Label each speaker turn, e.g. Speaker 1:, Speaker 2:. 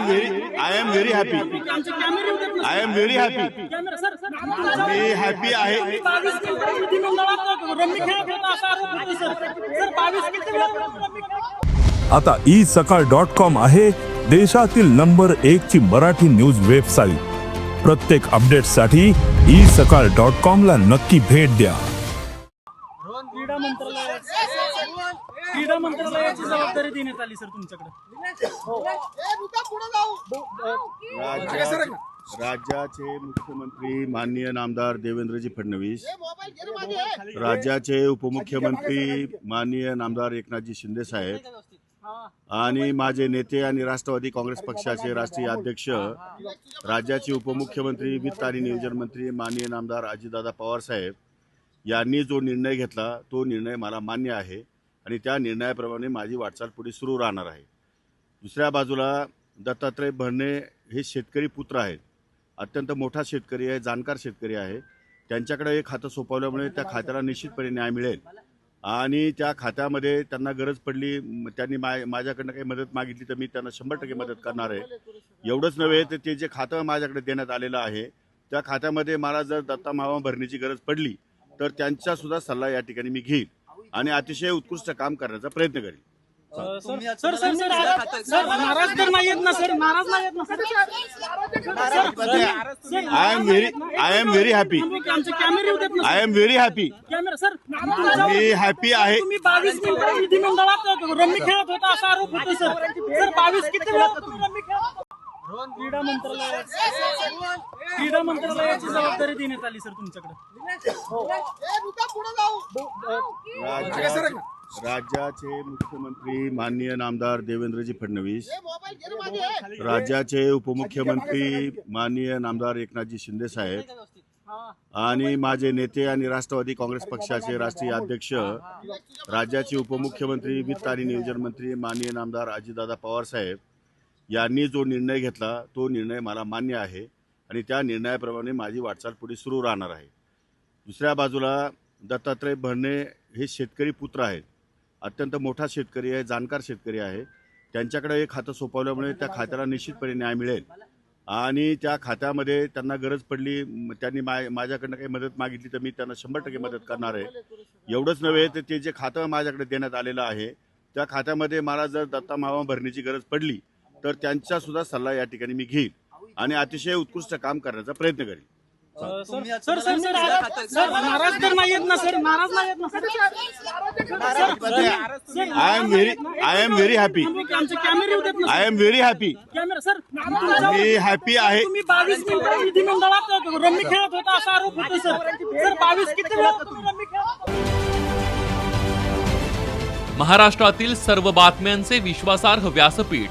Speaker 1: Am very I am very happy. I am very happy me happy आहे.
Speaker 2: आता E सकाळ dot com आहे देशातील नंबर एक ची मराठी न्यूज वेबसाईट प्रत्येक अपडेटसाठी ई सकाळ डॉट कॉम ला नक्की भेट द्या.
Speaker 3: क्रीडा मंत्रालयाची जबाबदारी देण्यात आली सर तुमच्याकडे.
Speaker 1: राज्यात- राज्याचे मुख्यमंत्री माननीय नामदार देवेंद्रजी फडणवीस राज्याचे उपमुख्यमंत्री माननीय नामदार एकनाथजी शिंदे साहेब आणि माझे नेते आणि राष्ट्रवादी काँग्रेस पक्षाचे राष्ट्रीय अध्यक्ष राज्याचे उपमुख्यमंत्री वित्त आणि नियोजन मंत्री माननीय नामदार अजितदादा पवार साहेब यांनी जो निर्णय घेतला तो निर्णय मला मान्य आहे. आणि त्या निर्णयाप्रमाणे माझी वाटचाल पुढे सुरू राहणार आहे. दुसऱ्या बाजूला दत्तात्रय भरणे हे शेतकरी पुत्र आहेत. अत्यंत मोठा शेतकरी आहे जाणकार शेतकरी आहे. त्यांच्याकडे एक खातं सोपवल्यामुळे त्या खात्याला निश्चितपणे न्याय मिळेल. आणि त्या खात्यामध्ये त्यांना गरज पडली त्यांनी मा माझ्याकडनं काही मदत मागितली तर मी त्यांना शंभर टक्के मदत करणार आहे. एवढंच नव्हे तर ते जे खातं माझ्याकडे देण्यात आलेलं आहे त्या खात्यामध्ये मला जर दत्ता मावा भरण्याची गरज पडली तर त्यांचासुद्धा सल्ला या ठिकाणी मी घेईन आणि अतिशय उत्कृष्ट काम करण्याचा प्रयत्न करेन
Speaker 3: sir sir sir sir sir नाराज तर नाही येत ना सर नाराज नाही येत ना sir.
Speaker 1: I am very I am very happy
Speaker 3: आमचे कॅमेरे.
Speaker 1: I am very happy
Speaker 3: camera sir
Speaker 1: me happy आहे.
Speaker 3: तुम्ही बावीस मिनिटं विधिमंडळात रम्मी खेळत होता असा आरोप होतो सर. सर बावीस किती वेळा तुम्ही रम्मी खेळत क्रीडा मंत्रालयात क्रीडा मंत्रालयाची जबाबदारी देण्यात आली सर तुमच्याकडे.
Speaker 1: राज्याचे मुख्यमंत्री माननीय नामदार देवेंद्रजी फडणवीस राज्याचे उपमुख्यमंत्री माननीय नामदार एकनाथजी शिंदे साहेब आणि माझे नेते आणि राष्ट्रवादी काँग्रेस पक्षाचे राष्ट्रीय अध्यक्ष राज्याचे उपमुख्यमंत्री वित्त आणि नियोजन मंत्री माननीय नामदार अजितदादा पवार साहेब यांनी जो निर्णय घेतला तो निर्णय मला मान्य आहे आणि त्या निर्णयाप्रमाणे माझी वाटचाल पुढे सुरू राहणार आहे. दुसऱ्या बाजूला दत्तात्रय भरणे हे शेतकरी पुत्र आहेत. अत्यंत मोठा शेतकरी आहे जाणकार शेतकरी आहे. त्यांच्याकडे हे खातं सोपवल्यामुळे त्या खात्याला निश्चितपणे न्याय मिळेल. आणि त्या खात्यामध्ये त्यांना गरज पडली त्यांनी मा माझ्याकडनं काही मदत मागितली तर मी त्यांना शंभर टक्के मदत करणार आहे. एवढंच नव्हे तर ते जे खातं माझ्याकडे देण्यात आलेलं आहे त्या खात्यामध्ये मला जर दत्ता मावा भरण्याची गरज पडली तर त्यांचा सुद्धा सल्ला या ठिकाणी मी घेईन. आणि अतिशय उत्कृष्ट काम करण्याचा प्रयत्न करेन.
Speaker 3: Sir sir sir sir sir नाराज तर नाही येत ना सर नाराज नाही येत ना sir.
Speaker 1: I am very I am very happy
Speaker 3: आमचे कॅमेरे.
Speaker 1: I am very happy
Speaker 3: camera sir
Speaker 1: me happy आहे.
Speaker 3: तुम्ही बावीस मिनिटं विधिमंडळात रम्मी खेळत होता असा आरोप होतो सर. सर बावीस किती वेळा तुम्ही रम्मी खेळत
Speaker 4: महाराष्ट्रातील सर्व बातम्यांचे विश्वासार्ह व्यासपीठ